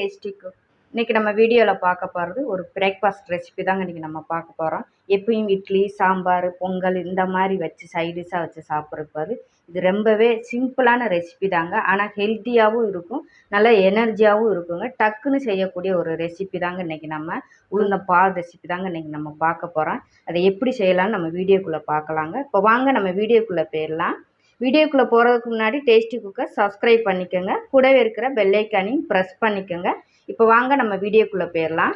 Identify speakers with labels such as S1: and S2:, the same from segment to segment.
S1: டேஸ்டிக்கு இன்றைக்கி நம்ம வீடியோவில் பார்க்க போகிறது ஒரு பிரேக்ஃபாஸ்ட் ரெசிபி தாங்க இன்றைக்கி நம்ம பார்க்க போகிறோம் எப்பயும் இட்லி சாம்பார் பொங்கல் இந்த மாதிரி வச்சு சைடிஷாக வச்சு சாப்பிட்றதுக்கு இது ரொம்பவே சிம்பிளான ரெசிபி தாங்க. ஆனால் ஹெல்த்தியாகவும் இருக்கும். நல்ல எனர்ஜியாகவும் இருக்குங்க. டக்குன்னு செய்யக்கூடிய ஒரு ரெசிபி தாங்க இன்றைக்கி நம்ம உளுந்த பால் ரெசிபி தாங்க இன்றைக்கி நம்ம பார்க்க போகிறோம் அதை எப்படி செய்யலாம்னு நம்ம வீடியோக்குள்ளே பார்க்கலாங்க. இப்போ வாங்க நம்ம வீடியோக்குள்ளே போயிடலாம். வீடியோக்குள்ளே போகிறதுக்கு முன்னாடி டேஸ்டி குக்கர் சப்ஸ்கிரைப் பண்ணிக்கோங்க. கூடவே இருக்கிற பெல்லைக்கானையும் ப்ரெஸ் பண்ணிக்கோங்க. இப்போ வாங்க நம்ம வீடியோக்குள்ளே போயிடலாம்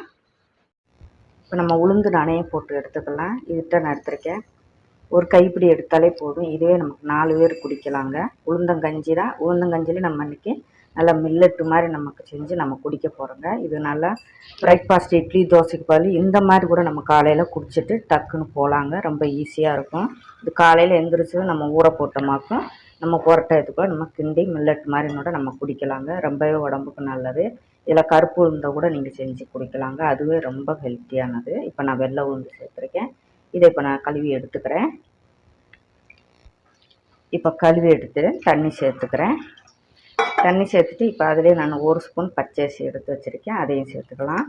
S1: இப்போ நம்ம உளுந்து நனைய போட்டு எடுத்துக்கலாம். இதுகிட்ட நான் எடுத்திருக்கேன். ஒரு கைப்பிடி எடுத்தாலே போதும். இதுவே நமக்கு நாலு பேர் குடிக்கலாங்க. உளுந்தங்கஞ்சி தான். உளுந்தங்கஞ்சியில் நம்ம இன்றைக்கி நல்லா மில்லட்டு மாதிரி நமக்கு செஞ்சு நம்ம குடிக்க போகிறோங்க இது நல்லா பிரேக்ஃபாஸ்ட் இட்லி தோசைக்கு பதில் இந்த மாதிரி கூட நம்ம காலையில் குடிச்சிட்டு டக்குன்னு போகலாங்க ரொம்ப ஈஸியாக இருக்கும். இது காலையில் எந்திரிச்சு நம்ம ஊற போட்டோமாக்கும் நம்ம புரட்டை எடுத்துக்கூட நம்ம கிண்டி மில்லட் மாதிரி கூட நம்ம குடிக்கலாங்க. ரொம்பவே உடம்புக்கு நல்லது. இதில் கருப்பு உளுந்தை கூட நீங்கள் செஞ்சு குடிக்கலாங்க. அதுவே ரொம்ப ஹெல்த்தியானது இப்போ நான் வெள்ளை உளுந்து சேர்த்துருக்கேன். இதை இப்போ நான் கழுவி எடுத்துக்கிறேன். இப்போ கழுவி எடுத்து தண்ணி சேர்த்துக்கிறேன். தண்ணி சேர்த்துட்டு இப்போ அதிலே நான் ஒரு ஸ்பூன் பச்சரிசி எடுத்து வச்சுருக்கேன். அதையும் சேர்த்துக்கலாம்.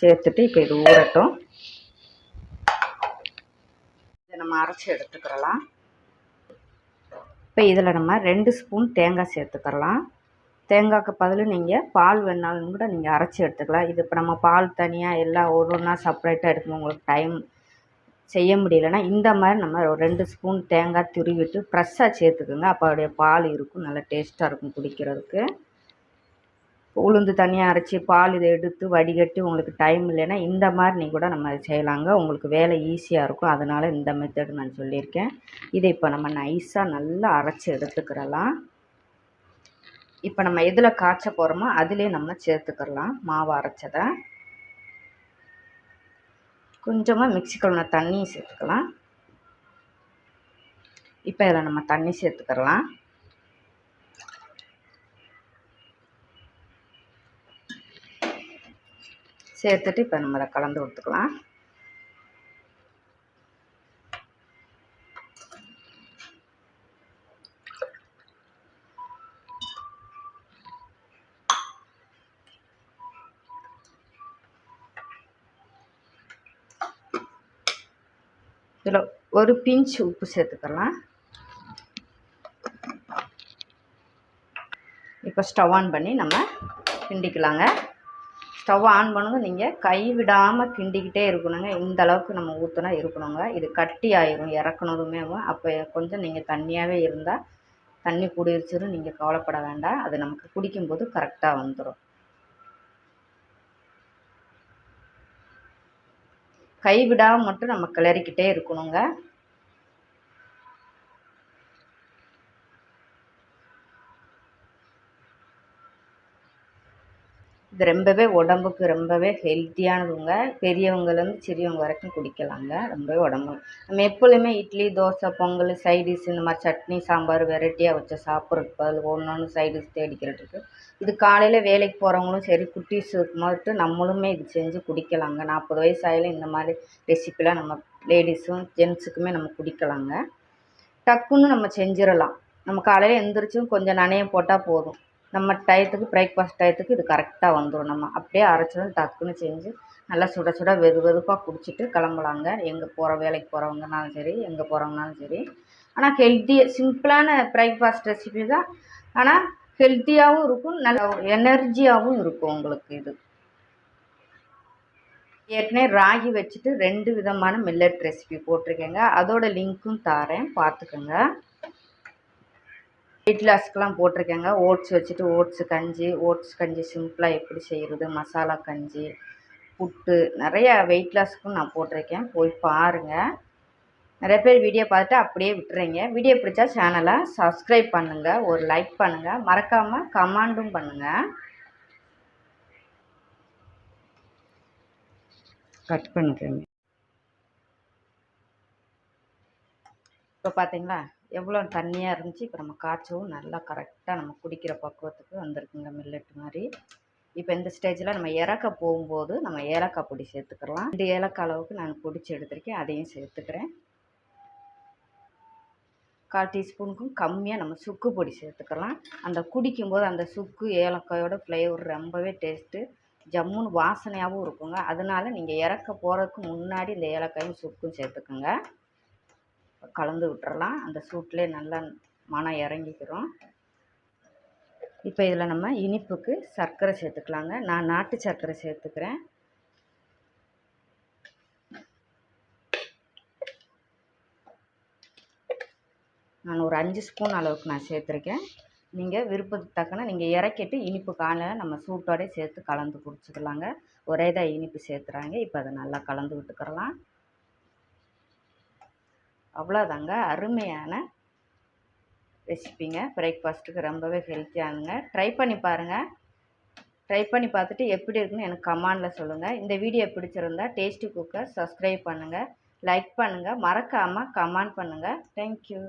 S1: சேர்த்துட்டு இப்போ இது ஊறட்டும். இதை நம்ம அரைச்சி எடுத்துக்கிறலாம். இப்போ இதில் நம்ம ரெண்டு ஸ்பூன் தேங்காய் சேர்த்துக்கிறலாம் தேங்காய்க்கு பதில் நீங்கள் பால் வேணாலும் கூட நீங்கள் அரைச்சி எடுத்துக்கலாம். இது இப்போ நம்ம பால் தனியாக எல்லாம் ஒரு ஒன்றா செப்பரேட்டாக எடுக்கணும் உங்களுக்கு டைம் செய்ய முடியலன்னா இந்த மாதிரி நம்ம ஒரு ரெண்டு ஸ்பூன் தேங்காய் துருவிட்டு ஃப்ரெஷ்ஷாக சேர்த்துக்குங்க. அப்போ அப்படியே பால் இருக்கும் நல்லா டேஸ்ட்டாக இருக்கும் குடிக்கிறதுக்கு. உளுந்து தனியாக அரைச்சி பால் இதை எடுத்து வடிகட்டி உங்களுக்கு டைம் இல்லைன்னா இந்த மாதிரி நீ கூட நம்ம செய்யலாங்க. உங்களுக்கு வேலை ஈஸியாக இருக்கும். அதனால் இந்த மெத்தட் நான் சொல்லியிருக்கேன். இதை இப்போ நம்ம நைஸாக நல்லா அரைச்சி எடுத்துக்கிறலாம். இப்போ நம்ம எதில் காய்ச்ச போகிறோமோ அதிலே நம்ம சேர்த்துக்கிறலாம். மாவு அரைச்சதை. கொஞ்சமாக மிக்சி கழுவின தண்ணியும் சேர்த்துக்கலாம். இப்போ இதில் நம்ம தண்ணி சேர்த்துக்கிறலாம் சேர்த்துட்டு இப்போ நம்ம அதை கலந்து கொடுத்துக்கலாம். இதில் ஒரு பிஞ்ச் உப்பு சேர்த்துக்கலாம். இப்போ ஸ்டவ் ஆன் பண்ணி நம்ம கிண்டிக்கலாங்க. ஸ்டவ் ஆன் பண்ணுங்க நீங்கள் கை விடாமல் கிண்டிக்கிட்டே இருக்கணுங்க. இந்த அளவுக்கு நம்ம ஊற்றினா இருக்கணுங்க. இது கட்டி ஆயிரும் இறக்கணுமே அப்போ கொஞ்சம் நீங்கள் தண்ணியாகவே இருந்தால் தண்ணி குடிச்சிடும் நீங்கள் கவலைப்பட வேண்டாம். அது நமக்கு குடிக்கும்போது கரெக்டாக வந்துடும் கைவிடாமல் மட்டும் நம்ம கிளறிக்கிட்டே இருக்கணுங்க. இது ரொம்பவே உடம்புக்கு ரொம்பவே ஹெல்த்தியானதுங்க. பெரியவங்கலேருந்து சிறியவங்க வரைக்கும் குடிக்கலாங்க. ரொம்பவே உடம்பு. நம்ம எப்பொழுதுமே இட்லி தோசை பொங்கல் சைடிஷ் இந்த மாதிரி சட்னி சாம்பார் வெரைட்டியாக வச்சு சாப்பிட்றதுக்கு பதில் ஒன்று ஒன்று சைடிஷ் தேடிக்கிறதுக்கு. இது காலையில் வேலைக்கு போகிறவங்களும் சரி குட்டீஸ் மட்டும் நம்மளுமே இது செஞ்சு குடிக்கலாங்க. நாற்பது வயசு ஆயிலும் இந்த மாதிரி ரெசிப்பிலாம் நம்ம லேடிஸும் ஜென்ஸுக்குமே நம்ம குடிக்கலாங்க. டக்குன்னு நம்ம செஞ்சிடலாம். நம்ம காலையில் எந்திரிச்சும் கொஞ்சம் நனைய போட்டால் போதும். நம்ம டயத்துக்கு பிரேக்ஃபாஸ்ட் டயத்துக்கு இது கரெக்டாக வந்துடும் நம்ம அப்படியே அரைச்சதும் டக்குன்னு செஞ்சு நல்லா சுட சுட வெது வெதுப்பாக குடிச்சிட்டு கிளம்பலாங்க. எங்கே போகிற வேலைக்கு போகிறவங்கனாலும் சரி எங்கே போகிறவங்கனாலும் சரி. ஆனால் ஹெல்த்தி சிம்பிளான பிரேக்ஃபாஸ்ட் ரெசிபி தான். ஆனால் ஹெல்த்தியாகவும் இருக்கும் நல்ல எனர்ஜியாகவும் இருக்கும் உங்களுக்கு இது. ஏற்கனவே ராகி வச்சுட்டு ரெண்டு விதமான மில்லட் ரெசிபி போட்டிருக்கேங்க. அதோட லிங்க்கும் தாரேன் பார்த்துக்கோங்க. வெயிட் லாஸ்க்கெலாம் போட்டிருக்கேங்க. ஓட்ஸ் வச்சுட்டு ஓட்ஸு கஞ்சி ஓட்ஸ் கஞ்சி சிம்பிளாக எப்படி செய்கிறது மசாலா கஞ்சி புட்டு நிறையா வெயிட் லாஸ்க்கும் நான் போட்டிருக்கேன். போய் பாருங்கள் நிறைய பேர் வீடியோ பார்த்துட்டு அப்படியே விட்டுறீங்க. வீடியோ பிடிச்சா சேனலை சப்ஸ்கிரைப் பண்ணுங்கள் ஒரு லைக் பண்ணுங்கள் மறக்காமல் கமெண்டும் பண்ணுங்கள் கட் பண்ணுறேங்க இப்போ பார்த்தீங்களா எவ்வளோ தண்ணியாக இருந்துச்சு. இப்போ நம்ம காய்ச்சவும் நல்லா கரெக்டாக நம்ம குடிக்கிற பக்குவத்துக்கு வந்திருக்குங்க மில்லட் மாதிரி. இப்போ இந்த ஸ்டேஜில் நம்ம இறக்க போகும்போது நம்ம ஏலக்காய் பொடி சேர்த்துக்கலாம். ரெண்டு ஏலக்காய் அளவுக்கு நான் பொடிச்சு எடுத்திருக்கேன். அதையும் சேர்த்துக்கிறேன். கால் டீஸ்பூனுக்கும் கம்மியாக நம்ம சுக்கு பொடி சேர்த்துக்கலாம். அந்த குடிக்கும்போது அந்த சுக்கு ஏலக்காயோட ஃப்ளேவர் ரொம்பவே டேஸ்ட்டு ஜம்முன்னு வாசனையாகவும் இருக்குங்க. அதனால நீங்கள் இறக்க போகிறதுக்கு முன்னாடி இந்த ஏலக்காயும் சுக்கும் சேர்த்துக்குங்க. கலந்து விட்டுறலாம். அந்த சூட்லேயே நல்லா மனம் இறங்கிக்கிறோம். இப்போ இதில் நம்ம இனிப்புக்கு சர்க்கரை சேர்த்துக்கலாங்க. நான் நாட்டு சர்க்கரை சேர்த்துக்கிறேன். நான் ஒரு அஞ்சு ஸ்பூன் அளவுக்கு நான் சேர்த்துருக்கேன். நீங்கள் விருப்பத்துக்கு தக்கன நீங்கள் இறக்கிட்டு இனிப்பு காலையில் நம்ம சூட்டோடய சேர்த்து கலந்து குடிச்சிக்கலாங்க. ஒரே தான் இனிப்பு சேர்த்துறாங்க. இப்போ அதை நல்லா கலந்து விட்டுக்கிறலாம். அவ்வளோதாங்க அருமையான ரெசிபிங்க பிரேக்ஃபாஸ்ட்டுக்கு ரொம்பவே ஹெல்த்தியானுங்க ட்ரை பண்ணி பாருங்கள் ட்ரை பண்ணி பார்த்துட்டு எப்படி இருக்குன்னு எனக்கு கமாண்டில் சொல்லுங்கள் இந்த வீடியோ பிடிச்சிருந்தா டேஸ்டி குக்கர் சப்ஸ்கிரைப் பண்ணுங்கள் லைக் பண்ணுங்கள் மறக்காமல் கமெண்ட் பண்ணுங்கள் தேங்க்யூ